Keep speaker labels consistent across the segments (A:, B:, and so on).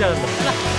A: 잘한다.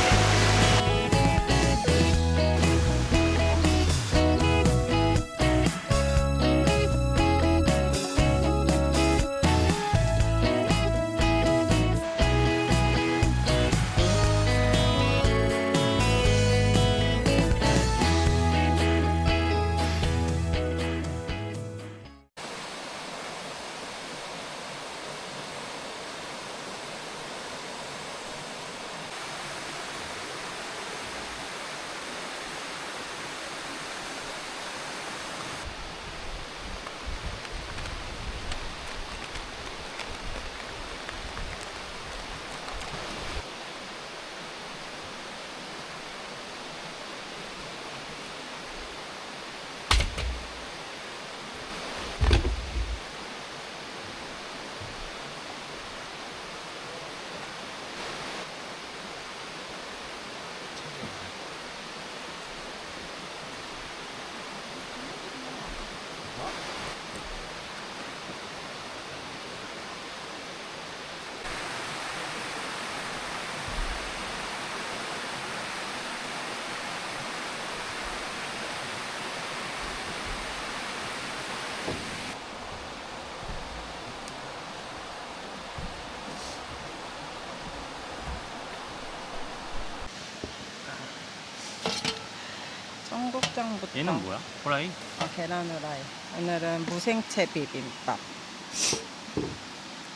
B: 청국장부터
A: 얘는 뭐야? 호라이?
B: 아, 계란 후라이 오늘은 무생채 비빔밥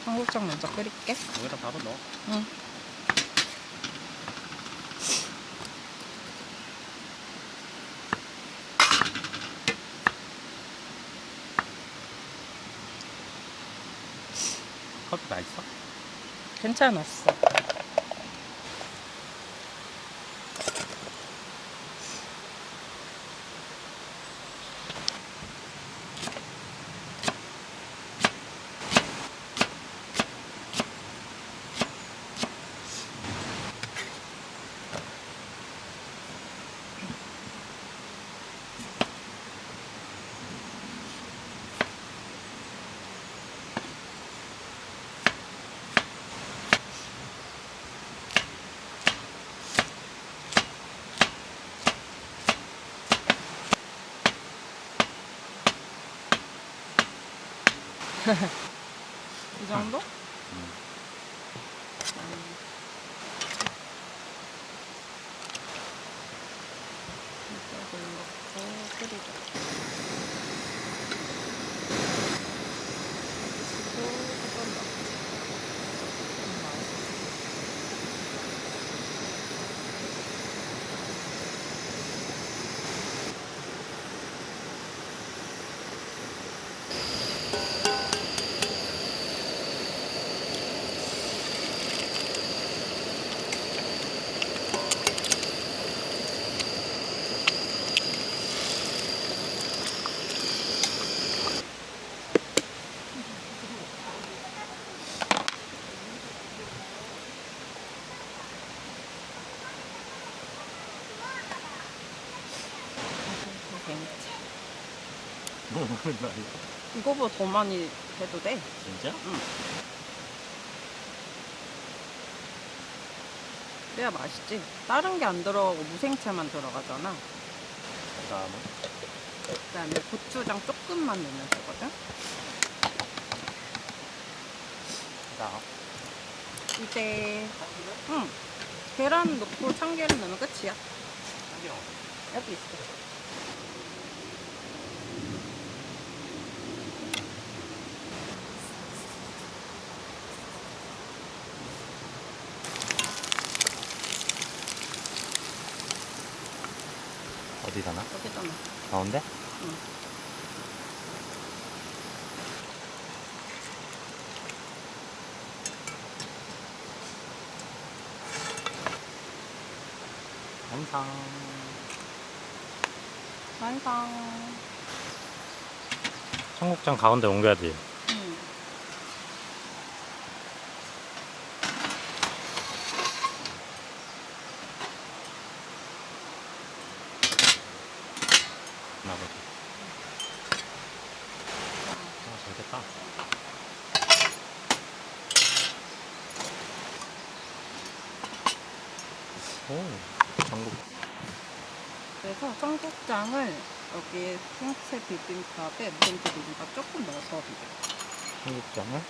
B: 청국장 먼저 끓일게
A: 여기다 바로 넣어.
B: 응.
A: 커피 맛있어?
B: 괜찮았어 이 정도?
A: 음.
B: 이쪽을 넣고 끓이자 그리고 조금 넣자 음, 맛있어. 괜찮아.
A: 뭐 아니야?
B: 이거보다 더 많이 해도 돼.
A: 진짜?
B: 그래야 맛있지. 다른 게 안 들어가고 무생채만 들어가잖아.
A: 그 다음에
B: 그다음에 고추장 조금만 넣으면 되거든.
A: 그 다음
B: 이제 응 계란 넣고 참기름 넣으면 끝이야.
A: 참기름
B: 여기 있어.
A: 어디다 놔?
B: 여기다 넣어.
A: 가운데?
B: 응.
A: 항상
B: 완성.
A: 청국장 가운데 옮겨야지.
B: 응.
A: 나보다. 아, 잘 됐다. 오, 전국.
B: 그래서 청국장을 여기 생채 비빔밥에 무생채 비빔밥 조금 넣어서 비벼.
A: 청국장을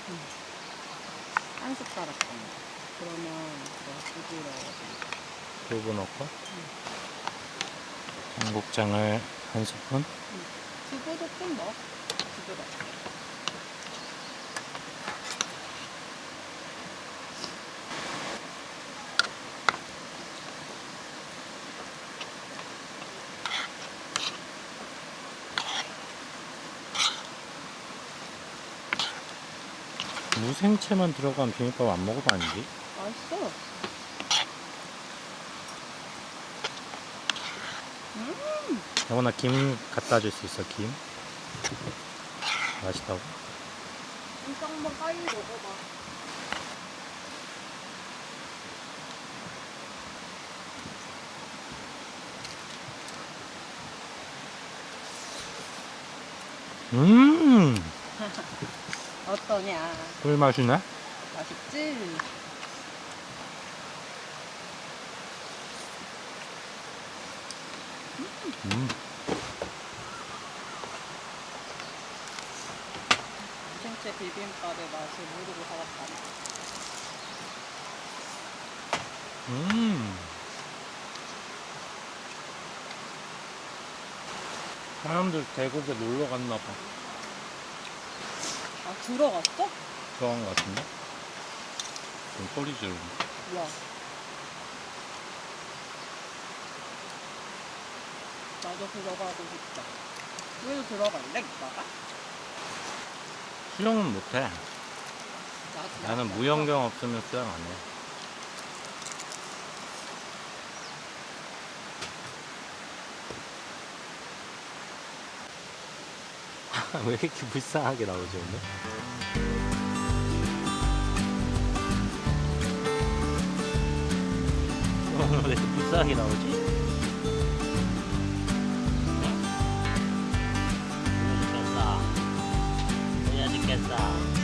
B: 한 숟가락 정도. 그러면 더 부드러워져.
A: 두부 넣고. 청국장을 한 스푼.
B: 두부도 좀 넣어. 부드러워.
A: 생채만 들어간 비빔밥 안 먹어도 아니지?
B: 맛있어. 음,
A: 영원아 김 갖다 줄 수 있어 김? 맛있다고?
B: 진짜 한번 빨리 먹어봐.
A: 음
B: 어떠냐?
A: 꿀맛이네
B: 맛있지?
A: 음.
B: 생채 비빔밥의 맛을 모르고 살았다.
A: 음. 사람들 계곡에 놀러 갔나 봐
B: 아, 들어갔어?
A: 들어간 것 같은데? 좀 소리 지르네
B: 뭐야? 나도 들어가고 싶다. 우리도 들어갈래, 이따가?
A: 수영은 못해
B: 나도
A: 나는. 무연경 없으면 수영 안 해 왜 이렇게 불쌍하게 나오지 오늘? 왜 이렇게 불쌍하게 나오지? 죽겠다. 해야 죽겠다.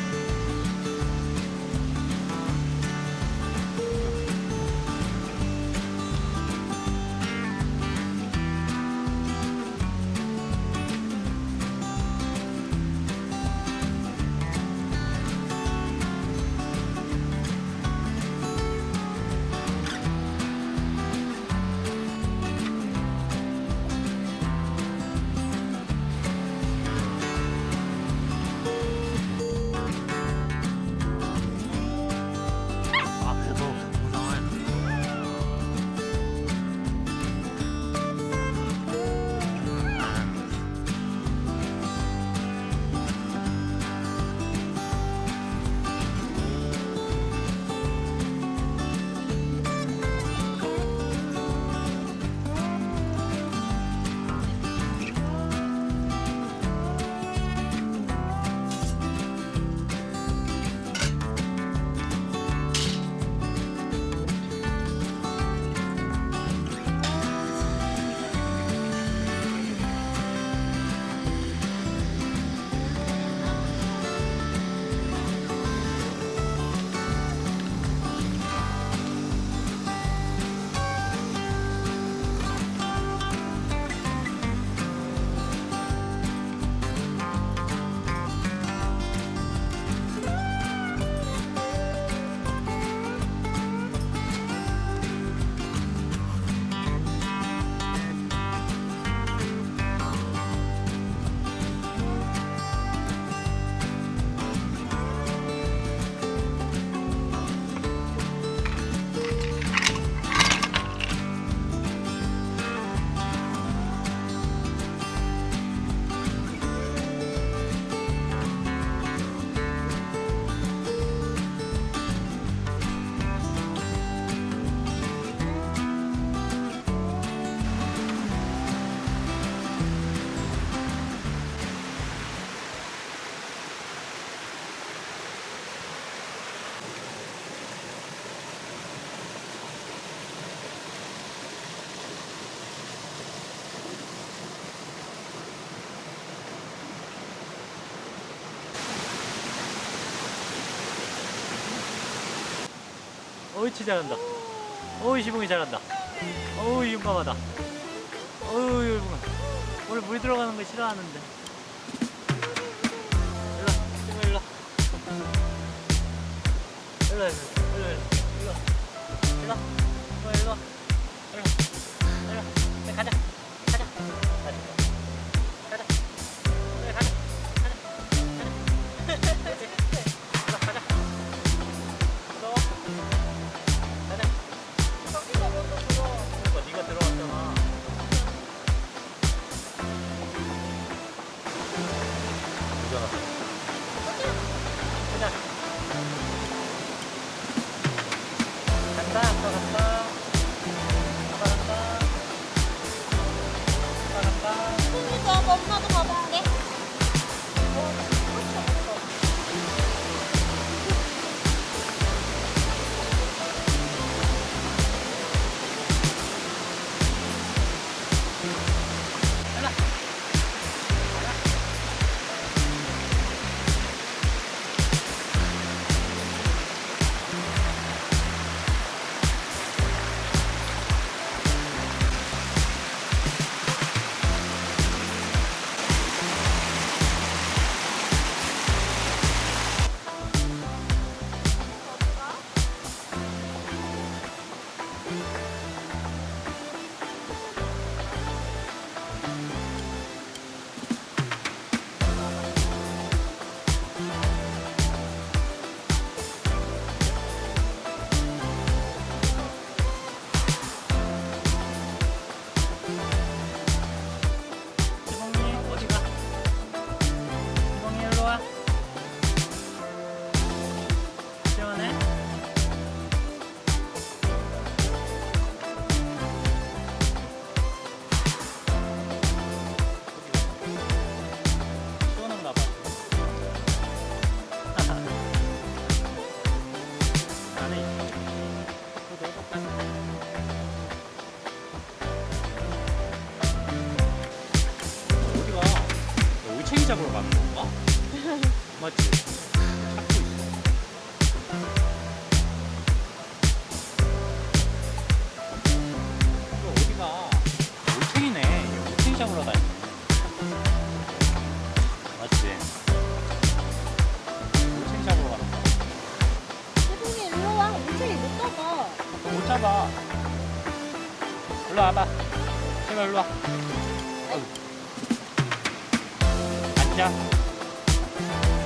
A: 그치 잘한다. 어우 시봉이 잘한다. 어우 용감하다. 어우 용감. 원래 물 들어가는 거 싫어하는데. 일로 시봉 일로 일로 일로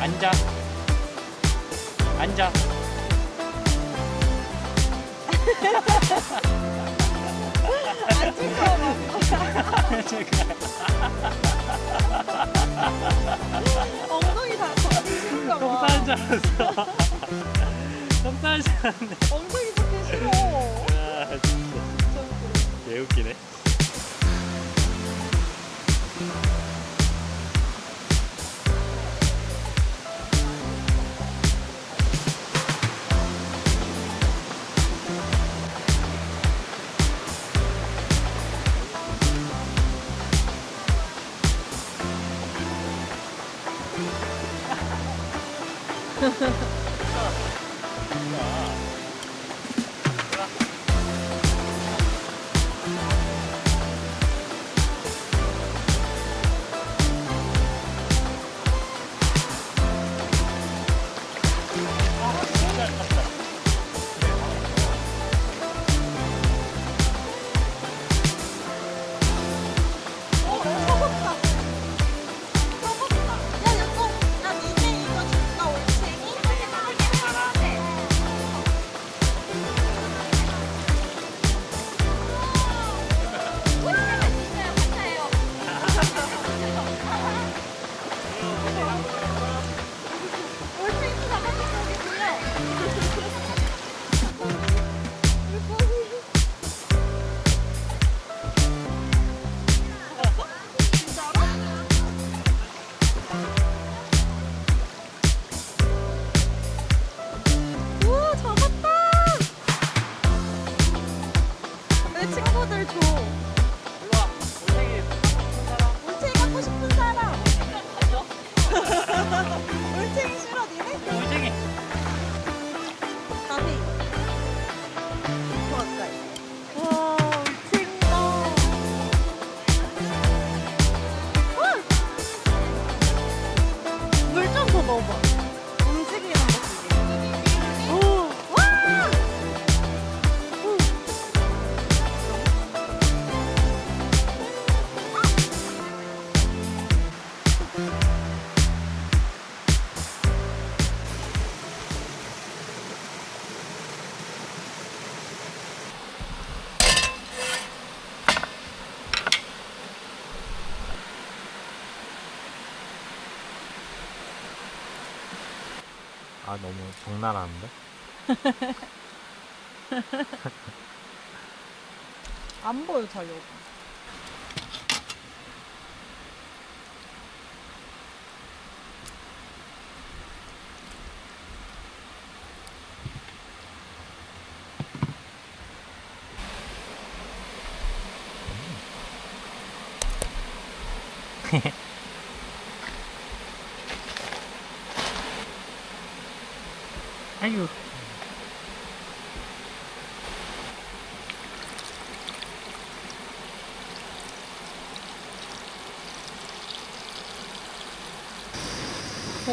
A: 앉아.
C: 앉아.
D: 엉덩이
A: 다
D: 덮이실까 봐.
A: 똥싸는 줄 알았어. 똥싸는
B: 엉덩이 덮기 싫어.
A: 아, 진짜. 개 웃기네.
D: 아
A: 너무 적나라한데?
B: 안 보여 잘 여기.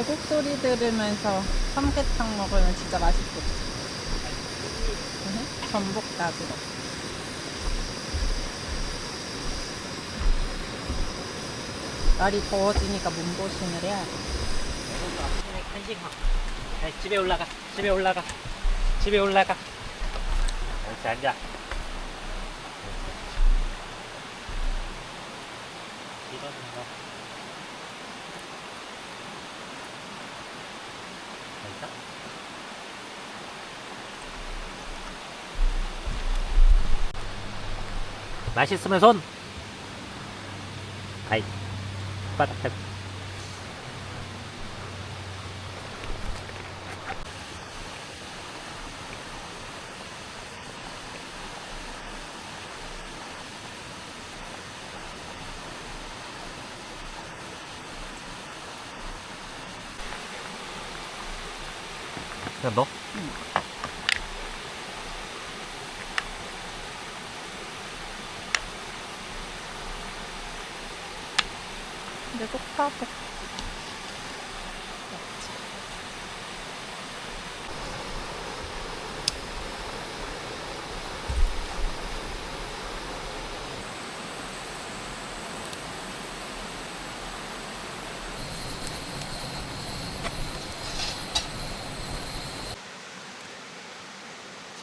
B: 계곡 소리 들으면서 삼계탕 먹으면 진짜 맛있겠지. 응? 전복까지 넣고. 날이 더워지니까 몸보신을 해야 돼.
A: 먹 야, 집에 올라가 집에 올라가 집에 올라가 이렇게 앉아 이거는 뭐 맛있으면 손 아이 바닥. 그냥 넣어?
B: 근 데 똑같아.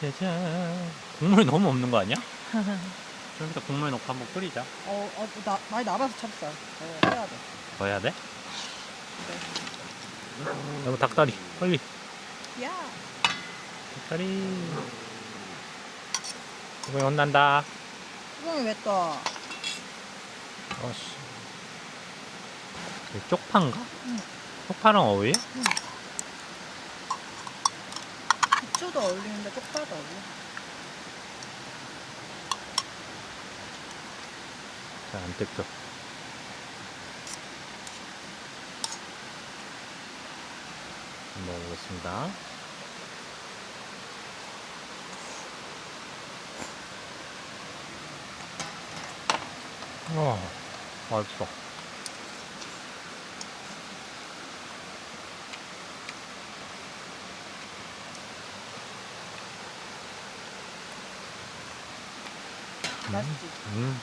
A: 짜잔. 국물이 너무 없는 거 아니야? 좀 이따 국물 넣고 한번 끓이자.
B: 어, 어, 나, 많이 남아서 찹쌀. 어, 해야 돼.
A: 더 해야 돼? 여보 닭다리 빨리
B: 야!
A: 닭다리 이거 혼난다
B: 수경이 왜 떠?
A: 어씨 이게 쪽파인가?
B: 응.
A: 쪽파랑 어울려?
B: 부추도 어울리는데 쪽파도 어울려.
A: 잘안 뜯겨 한번 먹어보겠습니다 와 맛있어
B: 맛있지?
A: 음.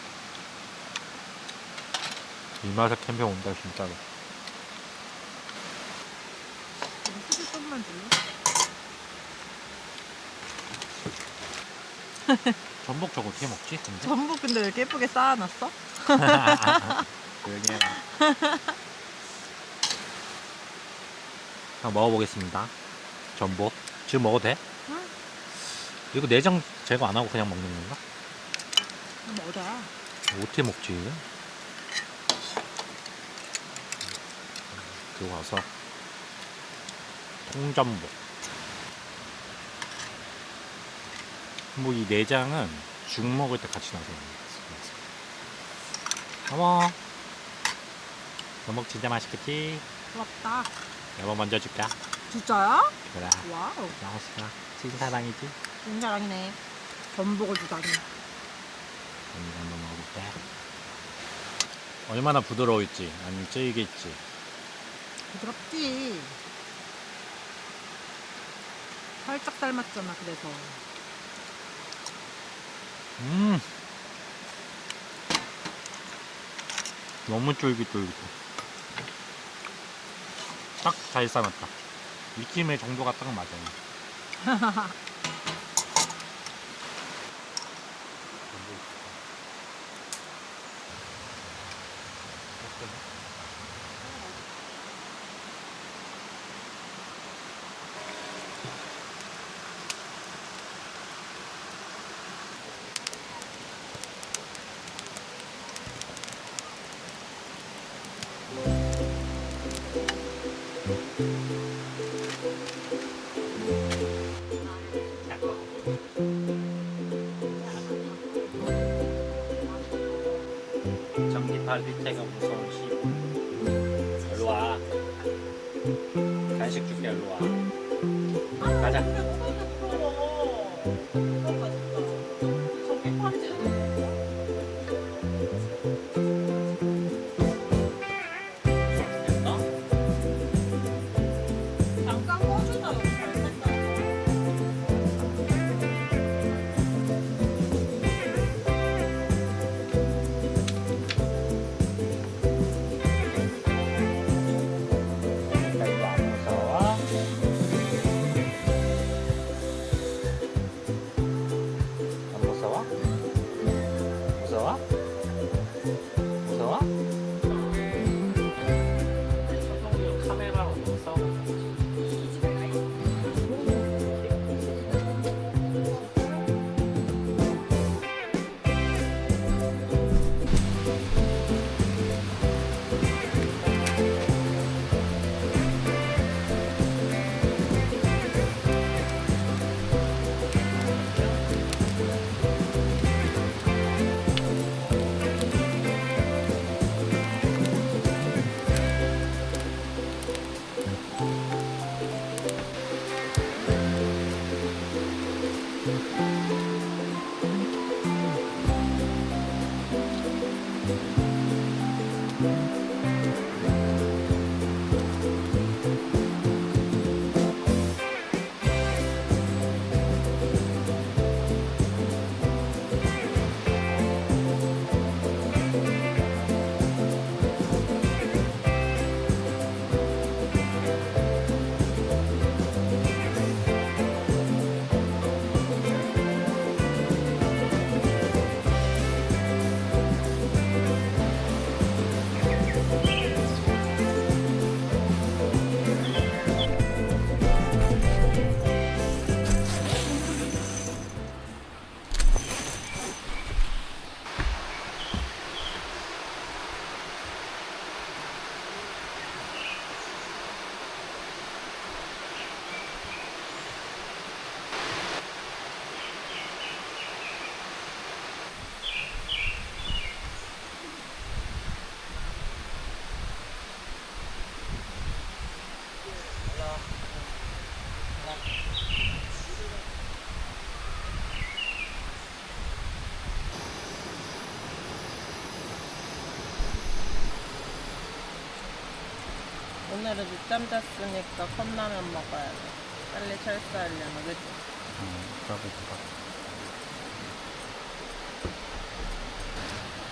A: 이 맛에 캠핑 온다 진짜로
B: 우리 좀만 줄래?
A: 전복 저거 어떻게 먹지? 근데?
B: 전복 근데 왜 이렇게 예쁘게 쌓아놨어?
A: 조용히 한번 먹어보겠습니다 전복 지금 먹어도 돼?
B: 응.
A: 이거 내장 제거 안 하고 그냥 먹는 건가?
B: 먹자.
A: 어떻게 먹지? 그거 와서 통전복 뭐 이 내장은 죽 먹을 때 같이 넣어서 어머 전복 진짜 맛있겠지?
B: 부럽다.
A: 여보 먼저 줄까?
B: 진짜야?
A: 그래
B: 와우.
A: 맛있어 찐사랑이지?
B: 진짜랑이네. 전복을 주다니.
A: 언니가 한번 먹어볼게 얼마나 부드러울지 아니면 찌겠지
B: 부드럽지? 살짝 삶았잖아, 그래서.
A: 음. 너무 쫄깃쫄깃해. 딱 잘 삶았다. 익힘의 정도가 딱 맞아요 갈비채
B: 오늘은 늦잠 잤으니까 컵라면 먹어야 돼. 빨리 철수하려면 그치?
C: 응, 그러겠다.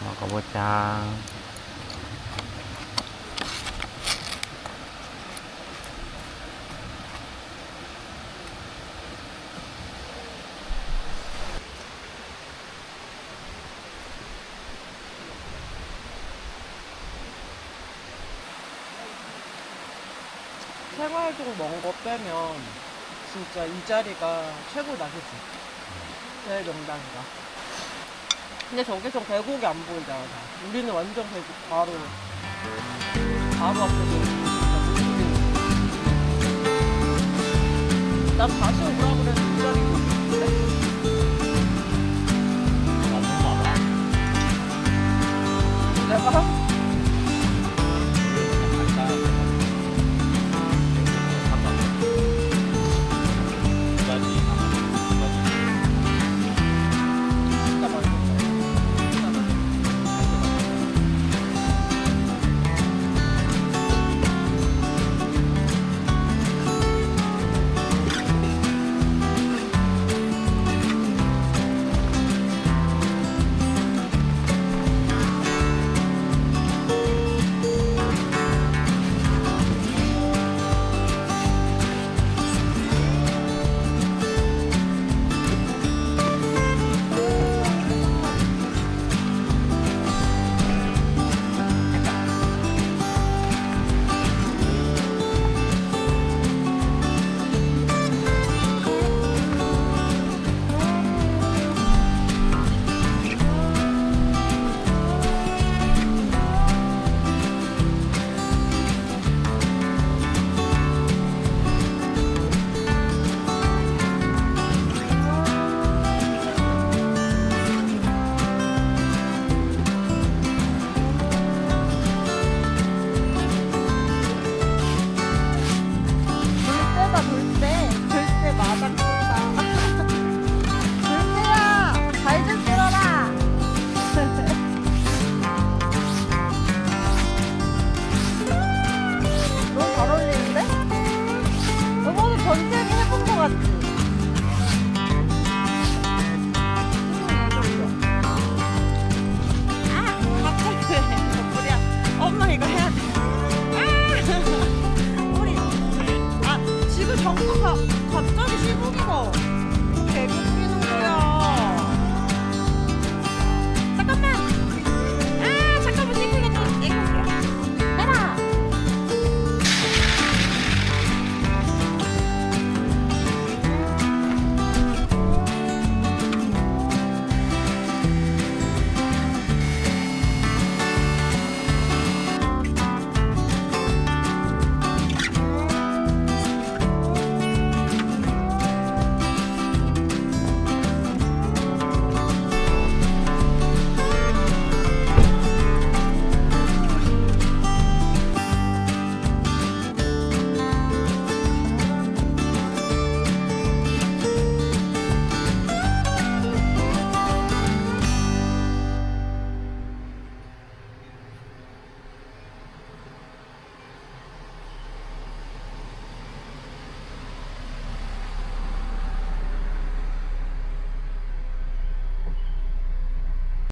C: 먹어보자.
B: 생활종 먼거 빼면 진짜 이 자리가 최고다 그치? 제일 명당이다 근데 저기서 계곡이 안 보이잖아 다. 우리는 완전 계곡 바로 바로 앞에서 난 다시 오라 그래도 이 자리도 있는데
A: 너무 많아.
B: 내가